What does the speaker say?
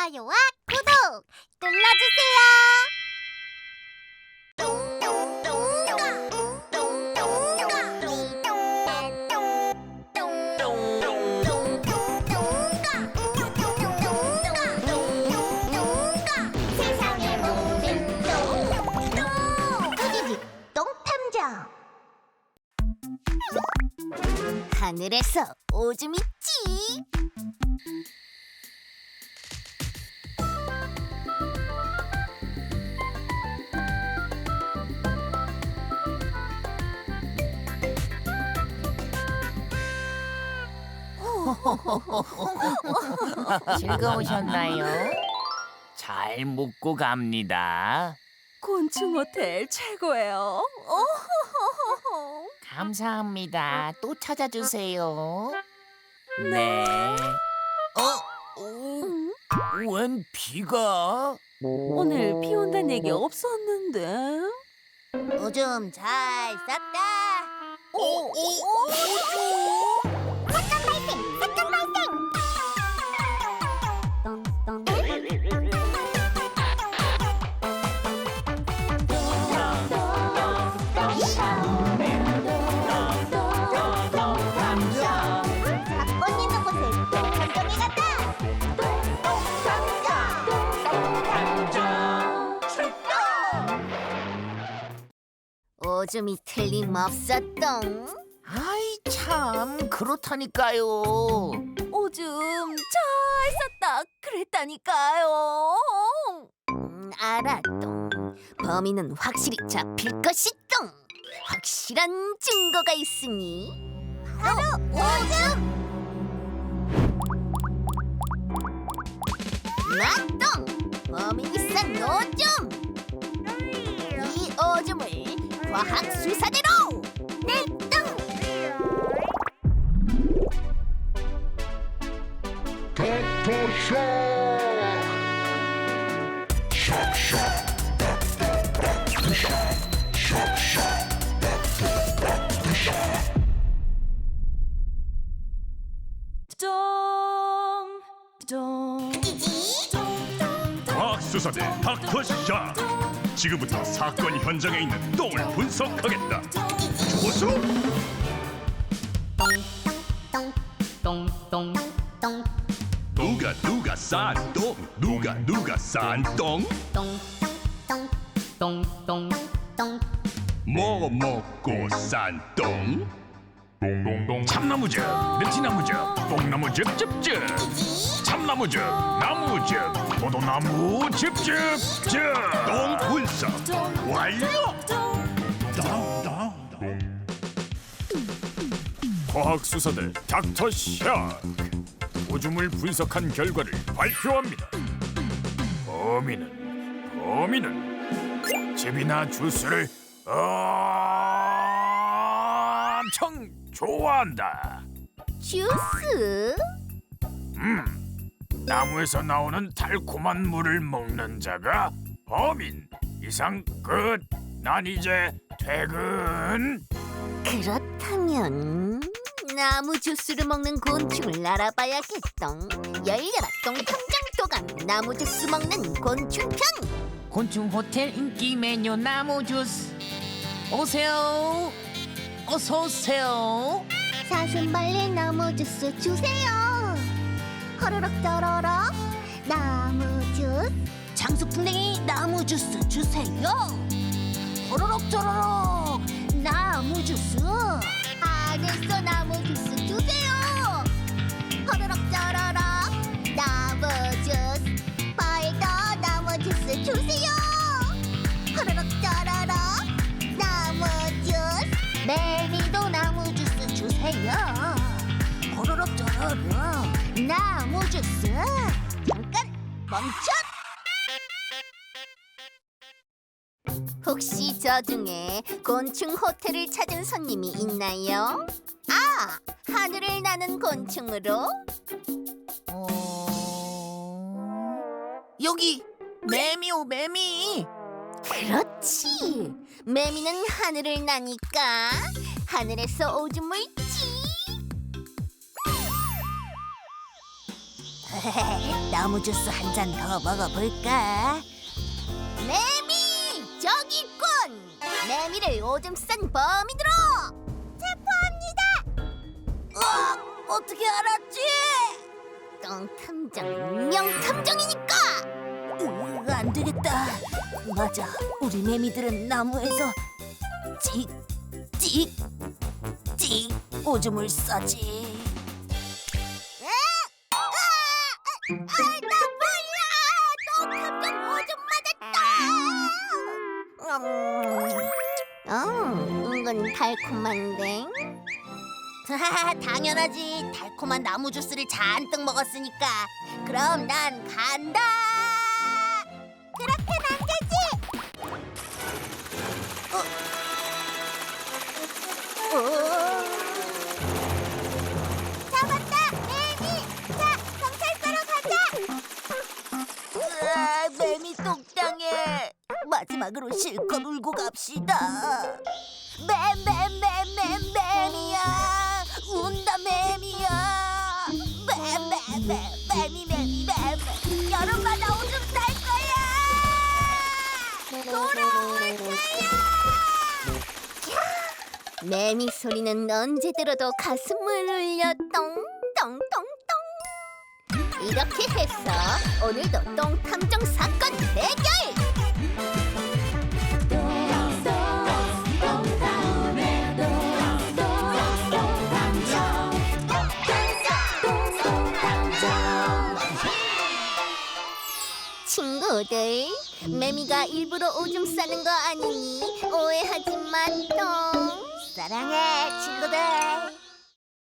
좋아요와 구독 눌러주세요. 세상의 모든 똥똥 똥탐정 하늘에서 오줌 있지 즐거우셨나요? 잘 묵고 갑니다. 곤충 호텔 최고예요. 감사합니다. 또 찾아주세요. 네. 어? 오, 웬 비가? 오늘 비 온다는 얘기 없었는데. 오줌 잘 쌌다 오, 오, 오줌! 오줌이 틀림없었똥 아이 참 그렇다니까요. 오줌 잘 쌌다 그랬다니까요. 음, 알았똥 범인은 확실히 잡힐 것이똥 확실한 증거가 있으니. 바로 오줌! 나똥 범인이 오줌을 과학 수사대로 내똥 좀, 좀, 과학수사대 닥터샤 지금부터 사건 현장에 있는 똥을 분석하겠다. 똥똥 누가 누가 싼똥? 누가 누가 싼똥 똥똥똥? 뭐 먹고 싼똥 참나무즙 느티나무즙 똥나무즙 즙즙. 참나무즙 나무즙. 포도나무 즙즙즙. 똥 분석 완료! 과학수사대 닥터 샤 오줌을 분석한 결과를 발표합니다. 범인은 범인은 즙이나 주스를 엄청 좋아한다 주스 음, 나무에서 나오는 달콤한 물을 먹는 자가 범인 이상 끝. 난 이제 퇴근. 그렇다면 나무 주스를 먹는 곤충을 알아봐야겠똥 열려라 똥탐정 도감 나무 주스 먹는 곤충 편 곤충 호텔 인기 메뉴 나무 주스. 오세요. 어서 오세요. 사슴벌레 나무 주스 주세요. 허르럭 저러럭 나무 주스. 장수풍뎅이 나무 주스 주세요. 허르럭 저러럭 주세요 호로록 저로록 나무 주스. 잠깐 멈춰. 혹시 저 중에 곤충 호텔을 찾은 손님이 있나요? 아 하늘을 나는 곤충으로. 어... 여기 매미오 매미. 그렇지. 매미는 하늘을 나니까 하늘에서 오줌을 나무 주스 한 잔 더 먹어볼까? 매미 저기 있군. 매미를 오줌 싼 범인으로 체포합니다. 어, 어떻게 알았지? 똥탐정 명탐정이니까. 으, 안 되겠다. 맞아, 우리 매미들은 나무에서 찍, 찍, 찍 오줌을 싸지. 달콤한데? 당연하지. 달콤한 나무 주스를 잔뜩 먹었으니까. 그럼 난 간다! 그렇게 마지막으로 실컷 울고 갑시다. 매미야. 운다 매미 매매 여름마다 오줌 쌀 거야. 돌아올 거야. 매미 소리는 언제 들어도 가슴을 울려 똥똥똥똥. 이렇게 해서 오늘도 똥탐 친구들, 매미가 일부러 오줌 싸는 거 아니니 오해하지 마, 똥. 사랑해, 친구들.